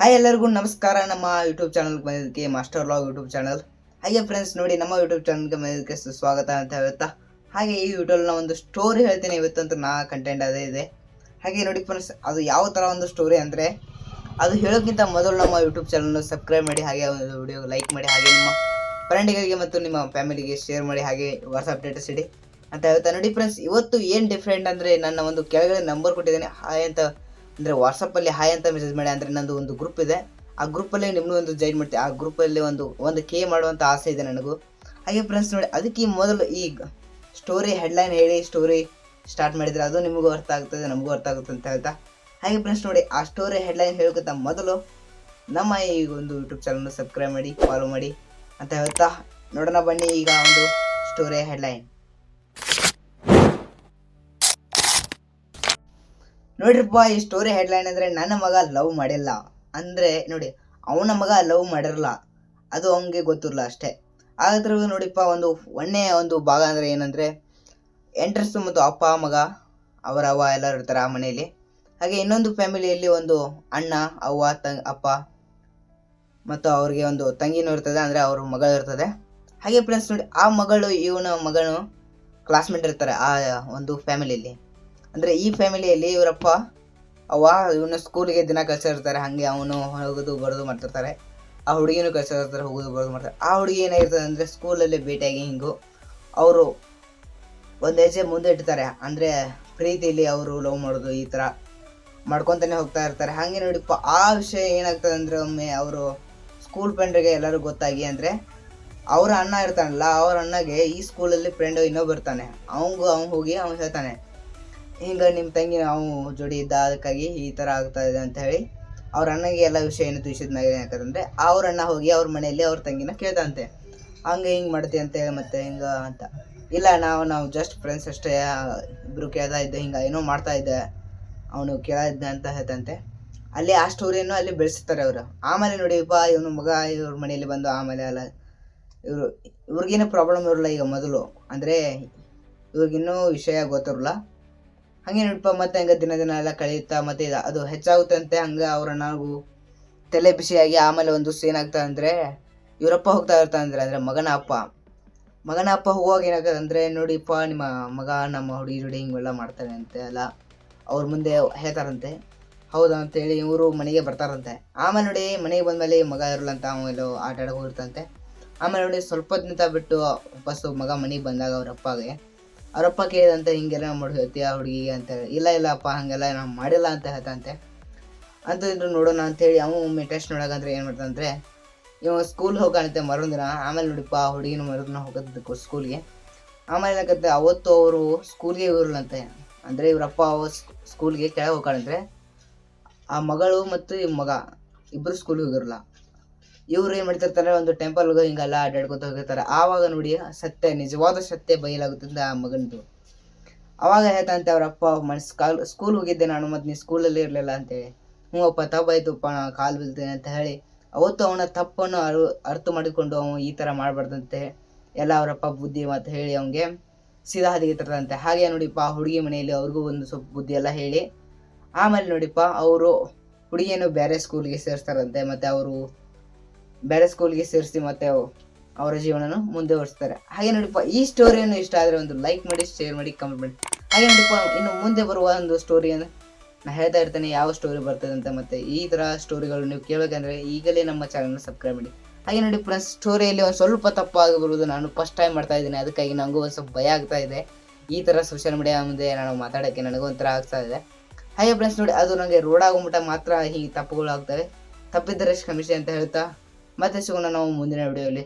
Hi ಎಲ್ಲರಿಗೂ ನಮಸ್ಕಾರ. ನಮ್ಮ ಯೂಟ್ಯೂಬ್ ಚಾನಲ್ಗೆ ಬಂದಿದ್ದಕ್ಕೆ ಮಾಸ್ಟರ್ ಲಾಗ್ ಯೂಟ್ಯೂಬ್ ಚಾನಲ್ ಹಾಗೆ ಫ್ರೆಂಡ್ಸ್ ನೋಡಿ ನಮ್ಮ ಯೂಟ್ಯೂಬ್ ಚಾನಲ್ಗೆ ಬಂದಿದ್ದಕ್ಕೆ ಸುಸ್ವಾಗತ ಅಂತ ಹೇಳ್ತಾ. ಹಾಗೆ ಈ ಯೂಟ್ಯೂಬ್ನ ಒಂದು ಸ್ಟೋರಿ ಹೇಳ್ತೀನಿ. ಇವತ್ತಂತೂ ನಾ ಕಂಟೆಂಟ್ ಅದೇ ಇದೆ. ಹಾಗೆ ನೋಡಿ ಫ್ರೆಂಡ್ಸ್ ಅದು ಯಾವ ಥರ ಒಂದು ಸ್ಟೋರಿ ಅಂದರೆ, ಅದು ಹೇಳೋಕ್ಕಿಂತ ಮೊದಲು ನಮ್ಮ ಯೂಟ್ಯೂಬ್ ಚಾನಲ್ನ ಸಬ್ಸ್ಕ್ರೈಬ್ ಮಾಡಿ, ಹಾಗೆ ಒಂದು ವಿಡಿಯೋ ಲೈಕ್ ಮಾಡಿ, ಹಾಗೆ ನಿಮ್ಮ ಫ್ರೆಂಡ್ಗಳಿಗೆ ಮತ್ತು ನಿಮ್ಮ ಫ್ಯಾಮಿಲಿಗೆ ಶೇರ್ ಮಾಡಿ, ಹಾಗೆ ವಾಟ್ಸಪ್ ಸ್ಟೇಟಸ್ ಇಡಿ ಅಂತ ಹೇಳ್ತಾ. ನೋಡಿ ಫ್ರೆಂಡ್ಸ್ ಇವತ್ತು ಏನು ಡಿಫ್ರೆಂಟ್ ಅಂದರೆ ನನ್ನ ಒಂದು ಕೆಳಗಡೆ ನಂಬರ್ ಕೊಟ್ಟಿದ್ದೇನೆ. ಹಾಯ್ ಅಂತ ಅಂದರೆ ವಾಟ್ಸಪ್ಪಲ್ಲಿ ಹಾಯ್ ಅಂತ ಮೆಸೇಜ್ ಮಾಡಿ ಅಂದರೆ ನಂದು ಒಂದು ಗ್ರೂಪ್ ಇದೆ. ಆ ಗ್ರೂಪಲ್ಲಿ ನಿಮ್ಮನ್ನು ಒಂದು ಜಾಯಿನ್ ಮಾಡ್ತೀನಿ ಆ ಗ್ರೂಪಲ್ಲಿ ಒಂದು ಒಂದು ಕೆ ಮಾಡುವಂಥ ಆಸೆ ಇದೆ ನನಗೂ. ಹಾಗೆ ಫ್ರೆಂಡ್ಸ್ ನೋಡಿ, ಅದಕ್ಕೆ ಮೊದಲು ಈ ಸ್ಟೋರಿ ಹೆಡ್ಲೈನ್ ಹೇಳಿ ಸ್ಟೋರಿ ಸ್ಟಾರ್ಟ್ ಮಾಡಿದರೆ ಅದು ನಿಮಗೂ ಅರ್ಥ ಆಗ್ತದೆ, ನಮಗೂ ಅರ್ಥ ಆಗುತ್ತೆ ಅಂತ ಹೇಳ್ತಾ. ಹಾಗೆ ಫ್ರೆಂಡ್ಸ್ ನೋಡಿ, ಆ ಸ್ಟೋರಿ ಹೆಡ್ಲೈನ್ ಹೇಳ್ಕೊತ ಮೊದಲು ನಮ್ಮ ಈ ಒಂದು ಯೂಟ್ಯೂಬ್ ಚಾನಲ್ನ ಸಬ್ಸ್ಕ್ರೈಬ್ ಮಾಡಿ ಫಾಲೋ ಮಾಡಿ ಅಂತ ಹೇಳ್ತಾ. ನೋಡೋಣ ಬನ್ನಿ ಈಗ ಒಂದು ಸ್ಟೋರಿ ಹೆಡ್ಲೈನ್ ನೋಡ್ರಿಪ್ಪ ಈ ಸ್ಟೋರಿ ಹೆಡ್ಲೈನ್ ಅಂದರೆ ನನ್ನ ಮಗ ಲವ್ ಮಾಡಿಲ್ಲ. ಅಂದರೆ ನೋಡಿ, ಅವನ ಮಗ ಲವ್ ಮಾಡಿರಲ್ಲ. ಅದು ಅವನಿಗೆ ಗೊತ್ತಿರಲ್ಲ ಅಷ್ಟೇ. ಆದ್ರೂ ನೋಡಿಪ್ಪ ಒಂದು ಒಳ್ಳೆಯ ಒಂದು ಭಾಗ ಅಂದರೆ ಏನಂದರೆ ಎಂಟ್ರೆಸ್ ಮತ್ತು ಅಪ್ಪ, ಮಗ, ಅವರ ಅವ್ವ ಎಲ್ಲರೂ ಇರ್ತಾರೆ ಆ ಮನೆಯಲ್ಲಿ. ಹಾಗೆ ಇನ್ನೊಂದು ಫ್ಯಾಮಿಲಿಯಲ್ಲಿ ಒಂದು ಅಣ್ಣ, ಅವ್ವ ತಂಗ್ ಅಪ್ಪ ಮತ್ತು ಅವ್ರಿಗೆ ಒಂದು ತಂಗಿನೂ ಇರ್ತದೆ, ಅಂದರೆ ಅವ್ರ ಮಗಳು ಇರ್ತದೆ. ಹಾಗೆ ಪ್ಲಸ್ ನೋಡಿ, ಆ ಮಗಳು, ಇವನ ಮಗಳು ಕ್ಲಾಸ್ಮೇಟ್ ಇರ್ತಾರೆ ಆ ಒಂದು ಫ್ಯಾಮಿಲಿಯಲ್ಲಿ ಅಂದರೆ ಈ ಫ್ಯಾಮಿಲಿಯಲ್ಲಿ ಇವರಪ್ಪ, ಅವ್ವ, ಇವನು ಸ್ಕೂಲಿಗೆ ದಿನ ಕಳ್ಸಿರ್ತಾರೆ. ಹಾಗೆ ಅವನು ಹೋಗೋದು, ಬರೋದು ಮಾಡ್ತಿರ್ತಾರೆ. ಆ ಹುಡುಗಿನೂ ಕಳ್ಸಿರ್ತಾರೆ, ಹೋಗೋದು, ಬರೋದು ಮಾಡ್ತಾರೆ. ಆ ಹುಡುಗಿ ಏನಾಗಿರ್ತದೆ ಅಂದರೆ ಸ್ಕೂಲಲ್ಲಿ ಭೇಟಿಯಾಗಿ ಹಿಂಗು ಅವರು ಒಂದು ಹೆಜ್ಜೆ ಮುಂದೆ ಇಡ್ತಾರೆ. ಅಂದರೆ ಪ್ರೀತಿಯಲ್ಲಿ ಅವರು ಲವ್ ಮಾಡೋದು ಈ ಥರ ಮಾಡ್ಕೊತಾನೆ ಹೋಗ್ತಾ ಇರ್ತಾರೆ. ಹಾಗೆ ನೋಡಿಪ್ಪ, ಆ ವಿಷಯ ಏನಾಗ್ತದೆ ಅಂದರೆ ಒಮ್ಮೆ ಅವರು ಸ್ಕೂಲ್ ಫ್ರೆಂಡ್ರಿಗೆ ಎಲ್ಲರೂ ಗೊತ್ತಾಗಿ ಅಂದರೆ ಅವರ ಅಣ್ಣ ಇರ್ತಾನಲ್ಲ, ಅವ್ರ ಅಣ್ಣಗೆ ಈ ಸ್ಕೂಲಲ್ಲಿ ಫ್ರೆಂಡ್ ಇನ್ನೊಬ್ಬ ಇರ್ತಾನೆ. ಅವಂಗೂ ಅವ್ನು ಹೋಗಿ ಅವ್ನು ಹೇಳ್ತಾನೆ ಹಿಂಗೆ ನಿಮ್ಮ ತಂಗಿ ನಾವು ಜೋಡಿ ಇದ್ದ ಅದಕ್ಕಾಗಿ ಈ ಥರ ಆಗ್ತಾ ಇದೆ ಅಂತ ಹೇಳಿ ಅವ್ರ ಅಣ್ಣಗೆ ಎಲ್ಲ ವಿಷಯ ಏನು ತಿಳಿಸಿದ ಯಾಕಂದರೆ ಅವ್ರ ಅಣ್ಣ ಹೋಗಿ ಅವ್ರ ಮನೆಯಲ್ಲಿ ಅವ್ರ ತಂಗಿನ ಕೇಳ್ತಂತೆ ಹಂಗೆ ಹಿಂಗೆ ಮಾಡ್ತಿ ಅಂತೇಳಿ ಮತ್ತೆ ಹಿಂಗೆ ಅಂತ. ಇಲ್ಲ, ನಾವು ನಾವು ಜಸ್ಟ್ ಫ್ರೆಂಡ್ಸ್ ಅಷ್ಟೇ ಇಬ್ಬರು ಕೇಳ್ತಾ ಇದ್ದೆ, ಹಿಂಗೆ ಏನೋ ಮಾಡ್ತಾ ಇದ್ದೆ. ಅವನು ಕೇಳಿದ್ದೆ ಅಂತ ಹೇಳ್ತಂತೆ. ಅಲ್ಲಿ ಆ ಸ್ಟೋರಿಯನ್ನು ಅಲ್ಲಿ ಬೆಳೆಸ್ತಾರೆ ಅವರು. ಆಮೇಲೆ ನೋಡಿ, ಬಾ, ಇವನು ಮಗ ಇವ್ರ ಮನೆಯಲ್ಲಿ ಬಂದು ಆಮೇಲೆ ಅಲ್ಲ, ಇವರು, ಇವ್ರಿಗೇನು ಪ್ರಾಬ್ಲಮ್ ಇರಲ್ಲ ಈಗ ಮೊದಲು. ಅಂದರೆ ಇವ್ರಿಗಿನ್ನೂ ವಿಷಯ ಗೊತ್ತಿರಲ್ಲ. ಹಂಗೆ ನೋಡಪ್ಪ ಮತ್ತೆ ಹಂಗೆ ದಿನ ದಿನ ಎಲ್ಲ ಕಳೆಯುತ್ತಾ, ಮತ್ತೆ ಅದು ಹೆಚ್ಚಾಗುತ್ತಂತೆ, ಹಂಗೆ ಅವರ ನಾವು ತಲೆ ಬಿಸಿಯಾಗಿ ಆಮೇಲೆ ಒಂದು ಸೀನ್ ಆಗ್ತಾ ಅಂದರೆ, ಇವರಪ್ಪ ಹೋಗ್ತಾ ಇರ್ತಾ ಅಂದ್ರೆ, ಅಂದರೆ ಮಗನ ಅಪ್ಪ. ಮಗನ ಅಪ್ಪ ಹೋಗುವಾಗ ಏನಾಗ್ತದೆ ಅಂದರೆ, ನೋಡಿಪ್ಪ, ನಿಮ್ಮ ಮಗ ನಮ್ಮ ಹುಡುಗಿ ಜೋಡಿ ಹಿಂಗೆಲ್ಲ ಮಾಡ್ತಾನೆ ಅಂತೆ ಅಲ್ಲ ಅವ್ರ ಮುಂದೆ ಹೇಳ್ತಾರಂತೆ. ಹೌದಾ ಅಂತೇಳಿ ಇವರು ಮನೆಗೆ ಬರ್ತಾರಂತೆ. ಆಮೇಲೆ ನೋಡಿ, ಮನೆಗೆ ಬಂದಮೇಲೆ ಮಗ ಇರಲ್ಲ ಅಂತ ಆಮೇಲೆ ಆಟ ಆಡಕ್ಕೆ ಹೋಗಿರ್ತಂತೆ ಆಮೇಲೆ ನೋಡಿ, ಸ್ವಲ್ಪ ದಿನ ಬಿಟ್ಟು ವಾಪಸ್ಸು ಮಗ ಮನೆಗೆ ಬಂದಾಗ ಅವ್ರ ಅಪ್ಪಗೆ ಅವರಪ್ಪ ಕೇಳಿದಂತೆ ಹಿಂಗೆಲ್ಲ ಮಾಡಿ ಹೇಳ್ತಿ ಆ ಹುಡುಗಿಗೆ ಅಂತ ಹೇಳಿ, ಇಲ್ಲ ಇಲ್ಲ ಅಪ್ಪ ಹಾಗೆಲ್ಲ ನಾನು ಮಾಡಿಲ್ಲ ಅಂತ ಹೇಳ್ತಂತೆ ಅಂತಂದ್ರೆ ನೋಡೋಣ ಅಂತೇಳಿ ಅವನು ಒಮ್ಮೆ ಟೆಸ್ಟ್ ನೋಡೋಕಂದ್ರೆ ಏನು ಮಾಡ್ತಂದ್ರೆ ಇವ ಸ್ಕೂಲ್ ಹೋಗಂತೆ ಮರುದಿನ, ಆಮೇಲೆ ನೋಡಿಪ್ಪ ಆ ಹುಡುಗಿನ ಮರುದಿನ ಹೋಗೋದಕ್ಕೆ ಸ್ಕೂಲ್ಗೆ ಆಮೇಲೆ ಏನಾಗತ್ತೆ, ಅವತ್ತು ಅವರು ಸ್ಕೂಲ್ಗೆ ಅಂತ ಅಂದರೆ ಇವರಪ್ಪ ಅವ ಸ್ಕೂಲ್ಗೆ ಕೆಳಗೆ ಹೋಗಾನಂದ್ರೆ ಆ ಮಗಳು ಮತ್ತು ಈ ಮಗ ಇಬ್ಬರು ಸ್ಕೂಲ್ಗೆ ಹೋಗಿರಲ್ಲ ಇವ್ರು ಏನು ಮಾಡ್ತಿರ್ತಾರೆ, ಒಂದು ಟೆಂಪಲ್ಗೆ ಹಿಂಗೆಲ್ಲ ಅಡ್ಡಾಡ್ಕೊತ ಹೋಗಿರ್ತಾರೆ. ಆವಾಗ ನೋಡಿ ಸತ್ಯ, ನಿಜವಾದ ಸತ್ಯ ಬಯಲಾಗುತ್ತದೆ ಆ ಮಗನದು. ಅವಾಗ ಹೇಳ್ತಂತೆ ಅವರಪ್ಪ ಕಾಲ್ ಸ್ಕೂಲ್ ಹೋಗಿದ್ದೆ ನಾನು ಮತ್ತು ನೀ ಸ್ಕೂಲಲ್ಲಿ ಇರಲಿಲ್ಲ ಅಂತೇಳಿ. ಹ್ಞೂ ಅಪ್ಪ, ತಪ್ಪಾಯ್ತುಪ್ಪ, ನಾ ಕಾಲು ಬೀಳ್ತೇನೆ ಅಂತ ಹೇಳಿ. ಅವತ್ತು ಅವನ ತಪ್ಪನ್ನು ಅರು, ಅರ್ಥ ಮಾಡಿಕೊಂಡು ಅವನು ಈ ಥರ ಮಾಡಬಾರ್ದಂತೆ, ಎಲ್ಲ ಅವರಪ್ಪ ಬುದ್ಧಿ ಮತ್ತು ಹೇಳಿ ಅವನಿಗೆ ಸೀದಾ ಹದಿಗೆ ತರದಂತೆ ಹಾಗೆ ನೋಡಿಪ್ಪ ಹುಡುಗಿ ಮನೆಯಲ್ಲಿ ಅವ್ರಿಗೂ ಒಂದು ಸ್ವಲ್ಪ ಬುದ್ಧಿ ಎಲ್ಲ ಹೇಳಿ. ಆಮೇಲೆ ನೋಡಿಪ್ಪ, ಅವರು ಹುಡುಗಿಯನ್ನು ಬೇರೆ ಸ್ಕೂಲ್ಗೆ ಸೇರಿಸ್ತಾರಂತೆ, ಮತ್ತು ಅವರು ಬೇರೆ ಸ್ಕೂಲ್ಗೆ ಸೇರಿಸಿ ಮತ್ತೆ ಅವು ಅವರ ಜೀವನನ ಓಡಿಸ್ತಾರೆ ಹಾಗೆ ನೋಡಿಪ್ಪ, ಈ ಸ್ಟೋರಿಯನ್ನು ಇಷ್ಟ ಆದರೆ ಒಂದು ಲೈಕ್ ಮಾಡಿ ಶೇರ್ ಮಾಡಿ ಕಮೆಂಟ್ ಮಾಡಿ. ಹಾಗೆ ನೋಡಿಪ್ಪ, ಇನ್ನು ಮುಂದೆ ಬರುವ ಒಂದು ಸ್ಟೋರಿಯನ್ನು ನಾನು ಹೇಳ್ತಾ ಇರ್ತೇನೆ ಯಾವ ಸ್ಟೋರಿ ಬರ್ತದೆ ಅಂತ ಮತ್ತೆ ಈ ಥರ ಸ್ಟೋರಿಗಳು ನೀವು ಕೇಳಬೇಕಂದ್ರೆ ಈಗಲೇ ನಮ್ಮ ಚಾನಲ್ನ ಸಬ್ಸ್ಕ್ರೈಬ್ ಮಾಡಿ. ಹಾಗೆ ನೋಡಿ ಫ್ರೆಂಡ್ಸ್ ಸ್ಟೋರಿಯಲ್ಲಿ ಒಂದು ಸ್ವಲ್ಪ ತಪ್ಪಾಗಿ ಬರುವುದು ನಾನು ಫಸ್ಟ್ ಟೈಮ್ ಮಾಡ್ತಾ ಇದ್ದೀನಿ. ಅದಕ್ಕಾಗಿ ನನಗೂ ಒಂದು ಸ್ವಲ್ಪ ಭಯ ಆಗ್ತಾ ಇದೆ. ಈ ಥರ ಸೋಷಿಯಲ್ ಮೀಡಿಯಾ ಮುಂದೆ ನಾನು ಮಾತಾಡೋಕ್ಕೆ ನನಗೂ ಒಂಥರ ಆಗ್ತಾ ಇದೆ. ಹಾಗೆ ಫ್ರೆಂಡ್ಸ್ ನೋಡಿ, ಅದು ನನಗೆ ರೋಡ್ ಆಗೋಮಟ್ಟ ಮಾತ್ರ ಹೀಗೆ ತಪ್ಪುಗಳು ಆಗ್ತವೆ. ತಪ್ಪಿದ್ದರೆ ಕ್ಷಮಿಸಿ ಅಂತ ಹೇಳ್ತಾ ಮತ್ತೆ ಸಿಗೋಣ ನಾವು ಮುಂದಿನ ವಿಡಿಯೋಲಿ